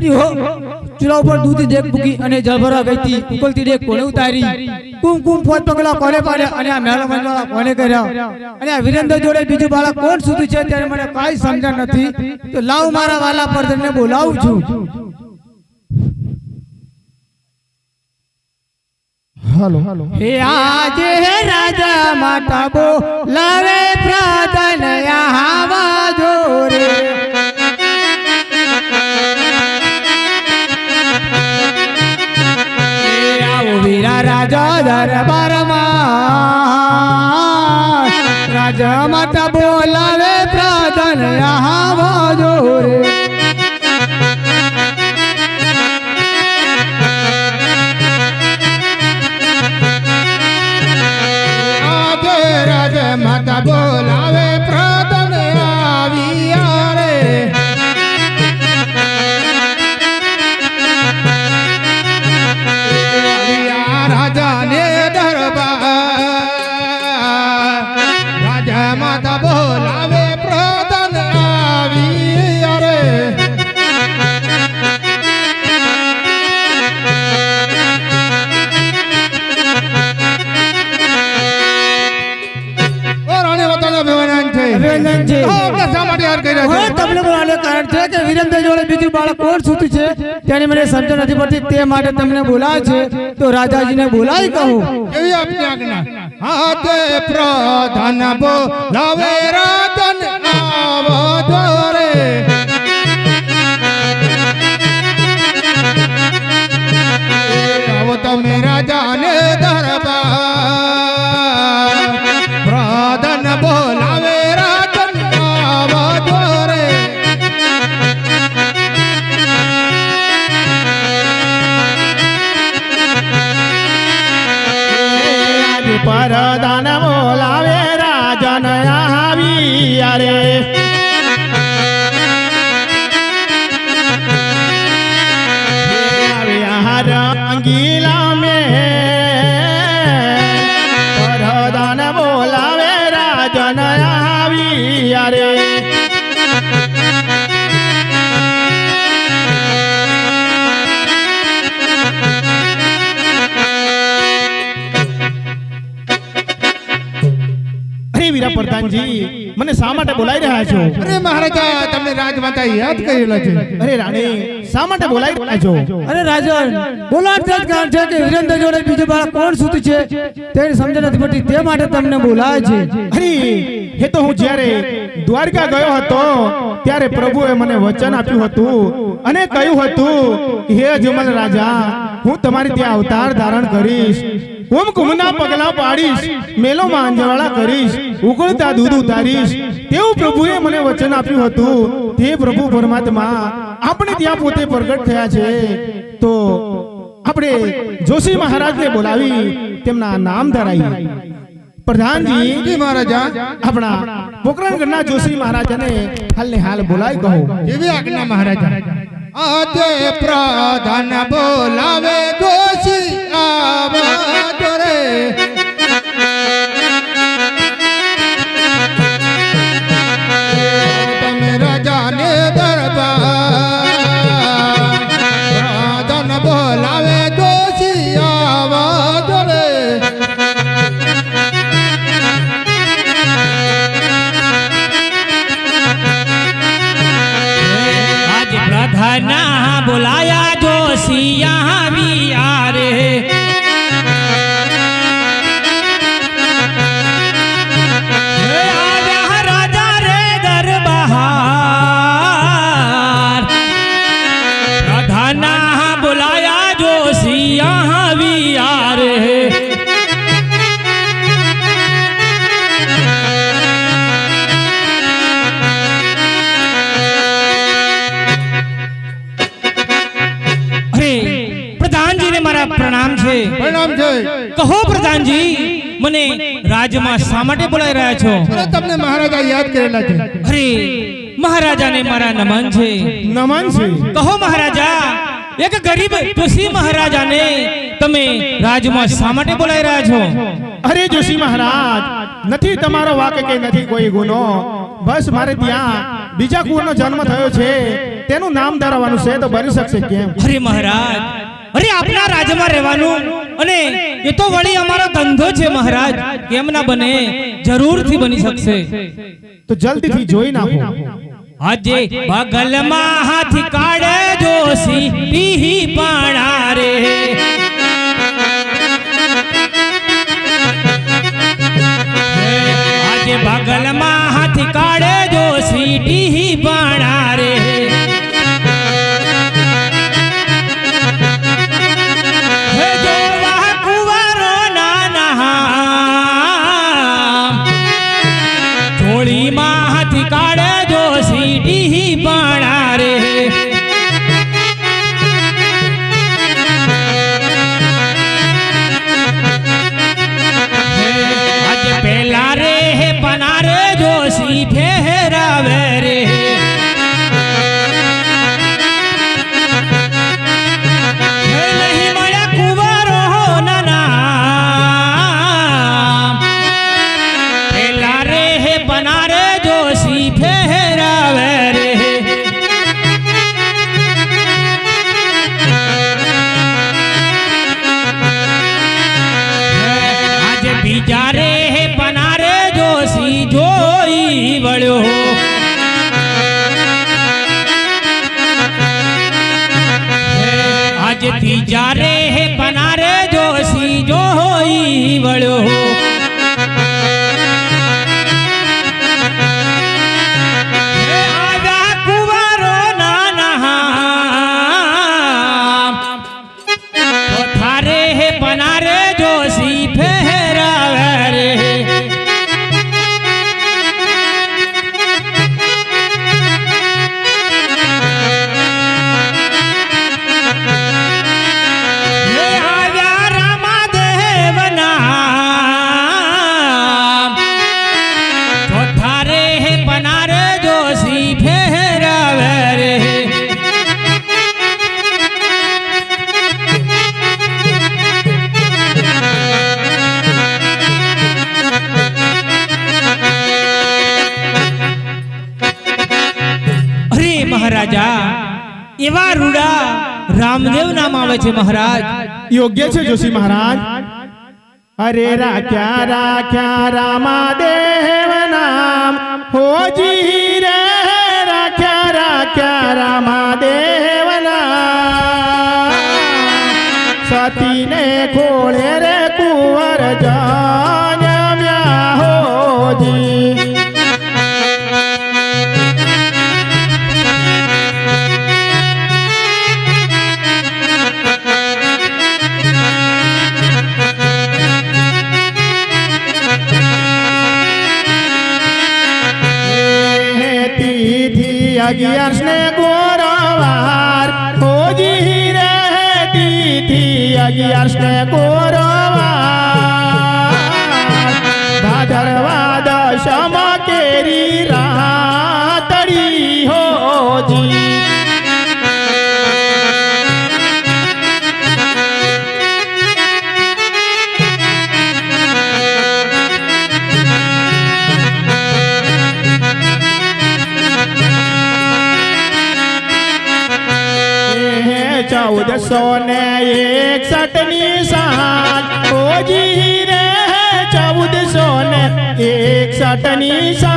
હરી હો. ચૂલા ઉપર દૂધ દેખ મૂકી અને જળભરા ઉકલતી દેખ કોણે ઉતારી. કુમ કુમ ફોટ પગલા કોને પાડે અને આ મેળા મંડળા કોને કર્યા? અને આ વિરેન્દ્ર જોડે બીજું બાળક કોણ સુધી છે ત્યારે મને કાંઈ સમજણ નથી. તો લાવ મારા વાલા પરદરને બોલાવું છું. હાલો. હાલો હે આજે હે રાજા માતા બોલાવે પ્રાદન આવા જોરે રાજા દરબારમાં. રાજા મત બોલાવે પ્રાર્થન આવા અભિનંદન છે. હો, શા માટે યાદ કર્યા છે? તમને બોલાવવાનું કારણ છે કે વિરેન્દ્ર જોડે બીજું બાળક કોણ સૂતું છે? તેની મને સમજણ નથી પડતી. તે માટે તમને બોલાવે છે. તો રાજાજીને બોલાવી કહું. એવી આપની આજ્ઞા. હાથે પ્રધાન બોલાવે રાધન આવો પરદાન બોલાવે રાજન આવી રે બોલાવી રહ્યા છો? અરે મહારાજા તમને રાજમાતા યાદ કરેલા છે. અરે રાણી શા માટે બોલાવી રહ્યા છો? અરે રાજન બોલાવતા કારણ છે કે વિરેન્દ્ર જોડે બીજો બાળક કોણ સૂતું છે? તે સમજ નથી પડતી તે માટે તમને બોલાવે છે. અરે એ તો હું જ્યારે દ્વારકા ગયો હતો ત્યારે પ્રભુએ મને વચન આપ્યું હતું અને કહ્યું હતું હે જમલ રાજા હું તમારી ત્યાં અવતાર ધારણ કરીશ. કુમ કુમના પગલા પાડીશ મેલો માંજવાળા કરીશ ઉકળતા દૂધ ઉતારીશ. તેવું પ્રભુએ મને વચન આપ્યું હતું. તે પ્રભુ પરમાત્મા આપણે ત્યાં પોતે પ્રગટ થયા છે. તો આપણે જોશી મહારાજને બોલાવી તેમના નામ ધરાવી પ્રધાનજી મહારાજા આપણા પોકરણગઢના જોશી મહારાજાને હાલને હાલ બોલાવી કહો. એવી આજ્ઞા મહારાજા. આજે પ્રધાન બોલાવે મને રાજમાં શા માટે બોલાવી રહ્યા છો? તમને મહારાજા યાદ કરેલા છે અરે મહારાજાને મારા નમન છે. નમન છે? કહો મહારાજા એક ગરીબ જોશી મહારાજાને તમે રાજમાં શા માટે બોલાવી રહ્યા છો? અરે જોશી મહારાજ નથી તમારો વાક કે નથી કોઈ ગુનો? બસ મારે ત્યાં બીજા કુંવરનો જન્મ થયો છે. તેનું નામ ધરાવવાનું છે તો બની શકશે કેમ? અરે મહારાજ અરે આપણા રાજ્યમાં રહેવાનું. અને એ તો વળી અમારો ધંધો છે મહારાજ. કેમ ના બને જરૂરથી બની શકશે. તો જલ્દીથી જોઈ નાખો. આજે બગલમાં હાથી કાઢે જોશી પીહી પાણા રે આજે બગલમાં હાથી કાઢે જોશી પીહી પાણા ಇವಳು એવા રૂડા રામદેવ નામ આવે છે મહારાજ યોગ્ય છે જોશી મહારાજ અરે રાખ્યા રાખ્યા રામાદેવ નામ હોજી રે રાખ્યા રાખ્યા રામાદેવ નામ સતીને ખોળે રે লাগিয়ার স্নে গোরবার খোঁজি রে তিথি আগিয়ার স্নে গোর सोने एक सटनी सहान हो जी रे चौदह सोने एक सटनी सा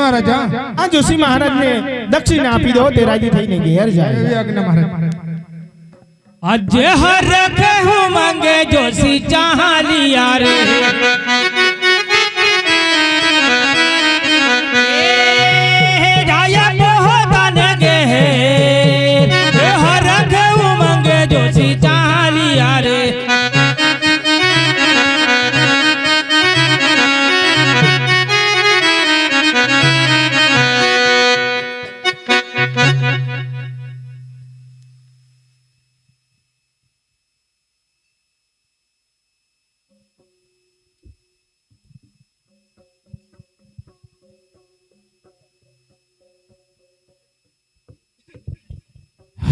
મહારાજા આ જોશી મહારાજને દક્ષિણ આપી દો તે રાજી થઈને ઘેર એવી જાય આજ્ઞા મહારાજ આજે હર રખે હું માંગે જોશી ચાલિયા રે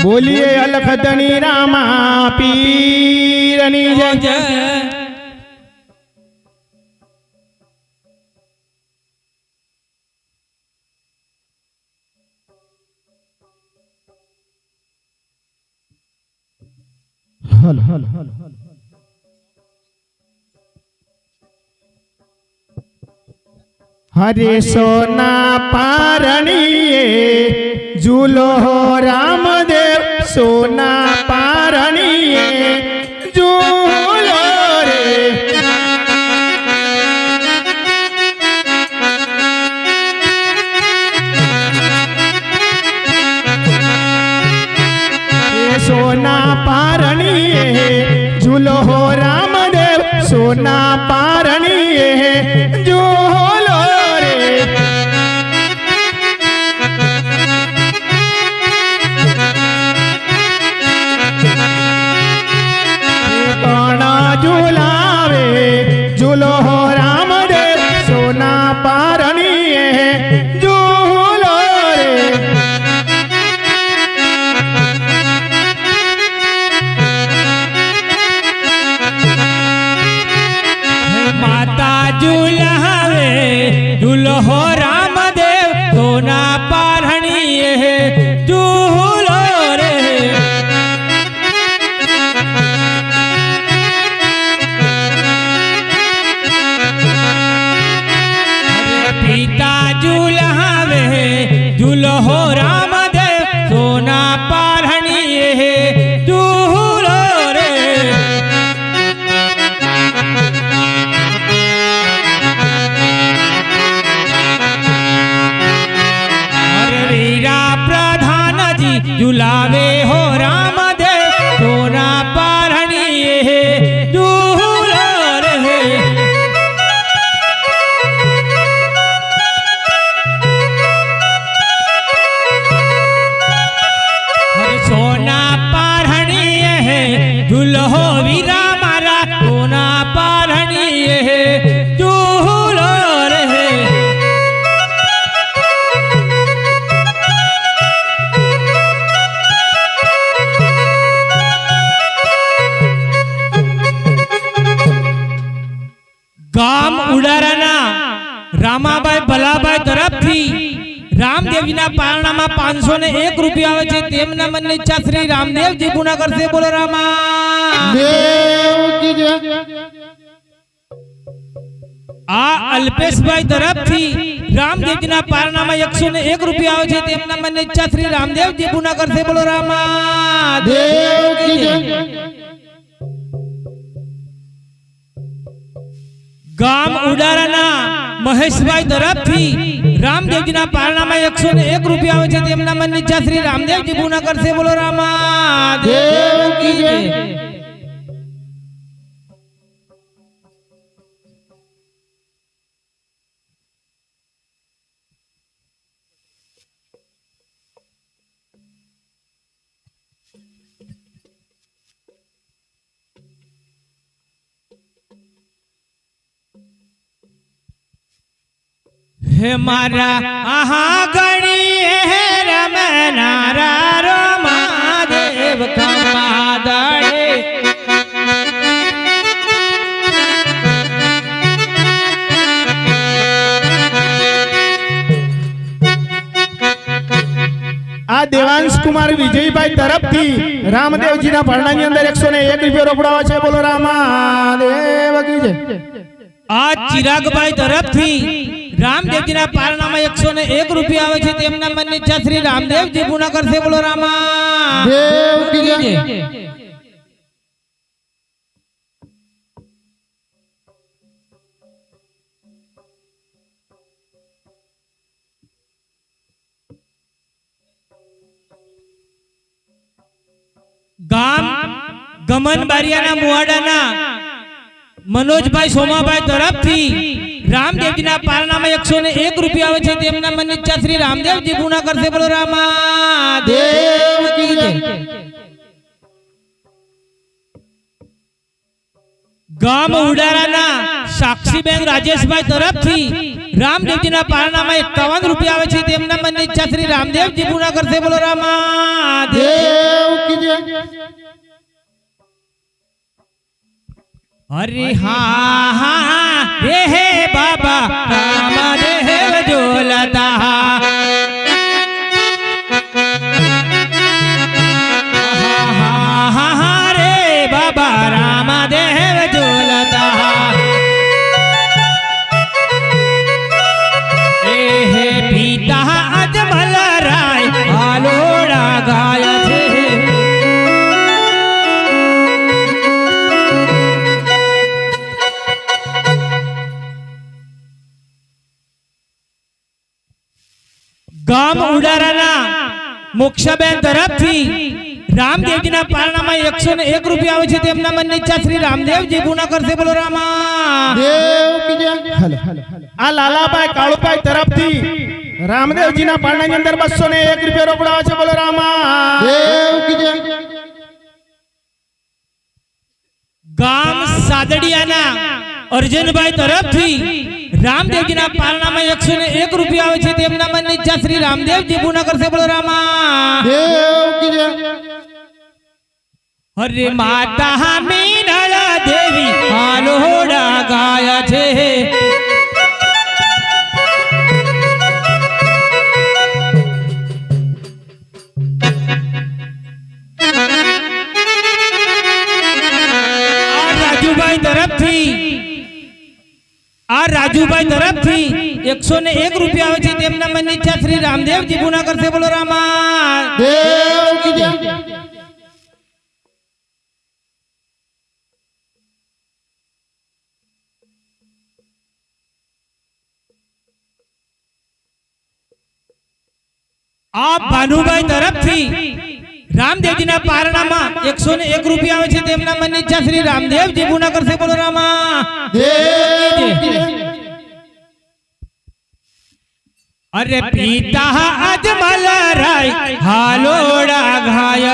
બોલીએ અલખદણી રામા પીરની જય. જય. હલ હલ હલ હરે સોના પારણીએ ઝૂલો રામદેવ. સોના પારણીએ જોલો રે. સોના પાર તરફથી રામદેવજીના પારણામાં પાંચસો ને એક રૂપિયા આવે છે તેમના મનની ઈચ્છા શ્રી રામદેવજી પૂર્ણ કરશે બોલો રામા દેવ કી જય આ અલ્પેશભાઈ તરફથી રામદેવજીના પારણામાં એકસો ને એક રૂપિયા આવે છે તેમના મનની ઈચ્છા શ્રી રામદેવજી પૂર્ણ કરશે બોલો રામા દેવ કી જય ગામ ઉડારાના મહેશભાઈ તરફથી રામદેવજીના પારણામાં એકસો ને એક રૂપિયા આવે છે તેમના મનની ઈચ્છા શ્રી રામદેવજી પૂર્ણ કરશે બોલો રામા દેવ કી જય. હે મારા આહા ગણી હે રમનારા રમા દેવ કમા દાડે આ દેવાંશ કુમાર વિજયભાઈ તરફથી રામદેવજીના ભરણાની અંદર એકસો ને એક રૂપિયા રોકડાવા છે. બોલો રામા દેવ આ ચિરાગભાઈ તરફથી રામદેવજીના પારણામાં એકસો ને એક રૂપિયા આવે છે તેમના મનની ઈચ્છા શ્રી રામદેવજી પૂર્ણ કરશે બોલો રામા દેવ કી જય ગામ ગમન બારિયાના મુવાડાના મનોજભાઈ સોમાભાઈ તરફથી રામદેવજીના પારણામાં એકસો ને એક રૂપિયા આવે છે. તેમના મન ઈચ્છા શ્રી રામદેવજી પૂર્ણ કરશે બોલો રામા દેવ કી જય. ગામ ઉડારાના સાક્ષીબેન રાજેશભાઈ તરફથી રામદેવજીના પારણામાં એકાવન રૂપિયા આવે છે. તેમના મનની ઈચ્છા શ્રી રામદેવજી પૂર્ણ કરશે બોલો રામા अरे हा हा हे बाबा राम देव हा ગામ ઉડારાના મોક્ષાબેન તરફથી રામદેવજીના પારણામાં એકસો ને એક રૂપિયા આવે છે તેમના મનની ઈચ્છા શ્રી રામદેવજી પૂર્ણ કરશે બોલો રામા આ લાલાભાઈ કાળુભાઈ તરફથી રામદેવજીના પારણાની અંદર બસો ને એક રૂપિયા રોકડા છે બોલો રામા ગામ સાદડિયાના અર્જનભાઈ તરફથી રામદેવજીના પારણામાં એકસો ને એક રૂપિયા આવે છે તેમના મનની ઈચ્છા શ્રી રામદેવજી પૂર્ણ કરશે બોલો રામા દેવ કી જય અરે માતા મીનળ દેવી હાલોડા ગાય છે એકસો ને એક રૂપિયા આવે છે તેમના મનની ઈચ્છા શ્રી રામદેવજી પૂર્ણ કરશે બોલો રામા દેવ કી જય આ ભાનુભાઈ તરફથી રામદેવજીના પારણામાં એકસો ને એક રૂપિયા આવે છે તેમના મનની ઈચ્છા શ્રી રામદેવજી પૂર્ણ કરશે બોલો રામા अरे पीता अजमल राय हालोड़ा घाय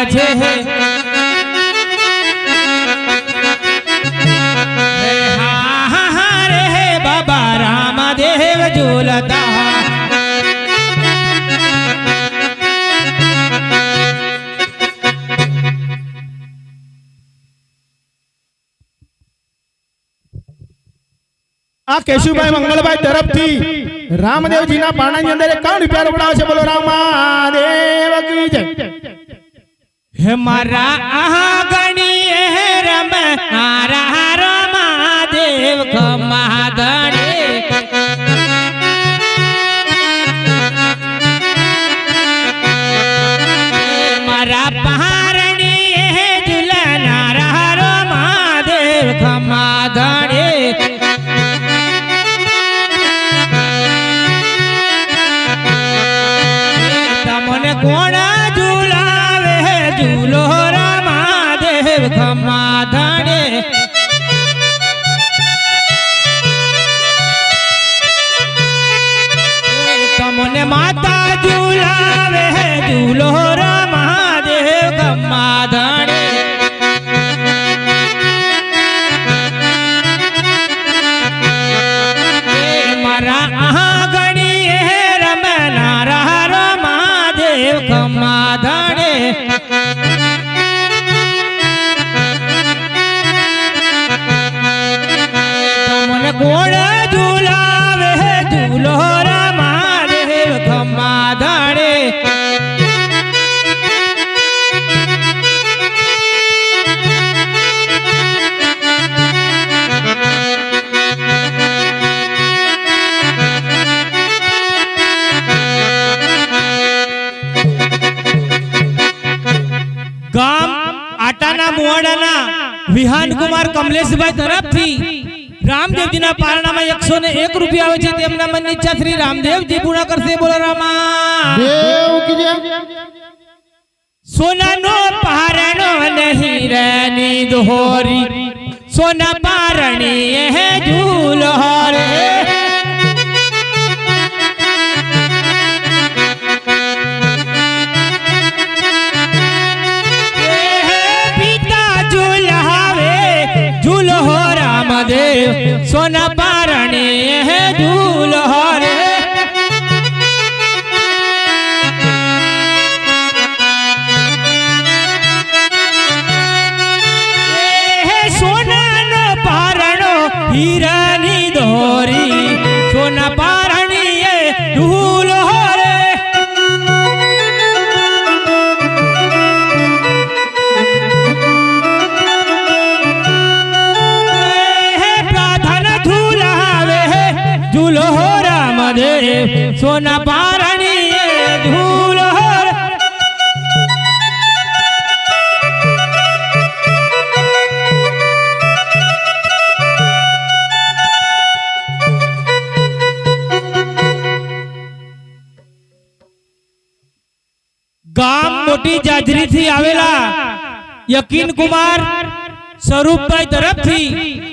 આ કેશુભાઈ મંગળભાઈ તરફથી રામદેવજીના પારણાની અંદર એકાવન રૂપિયા રોકડા છે બોલો રામા દેવ કી જય હે મારા આહા ગણી હે રમ નારા રમા દેવ ખમા ધણે गाँव आटाना मुआडाना विहान कुमार कमलेश भाई तरफ़ थी रामदेव जी ना पारणा में एक सौ एक रुपया बची थी अपना मन इच्छा श्री रामदेव जी पूरा कर से बोला रामा सोना नो पारणो नहीं रहनी दोहरी सोना पारणी है झूल સોના પારણે હે ઝૂલો રે સોનાનો પારણો હીરાની રામદેવ સોના પારણી એ ઝૂલો રે ગામ મોટી જાજરી થી આવેલા યકીન કુમાર સ્વરૂપભાઈ તરફથી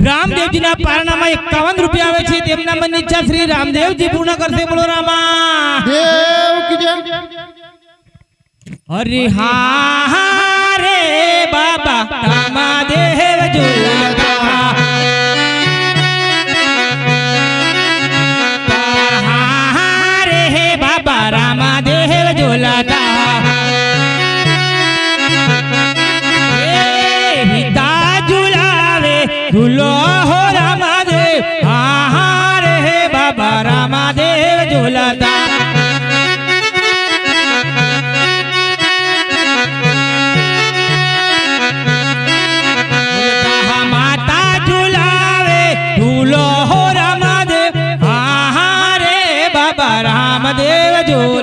રામદેવજીના પારણામાં એકાવન રૂપિયા આવે છે તેમના મનની ઈચ્છા શ્રી રામદેવજી પૂર્ણ કરશે બોલો રામા દેવ કી જય હરે હા રે બાબા રામાદેવ ઝૂલતા Yeah.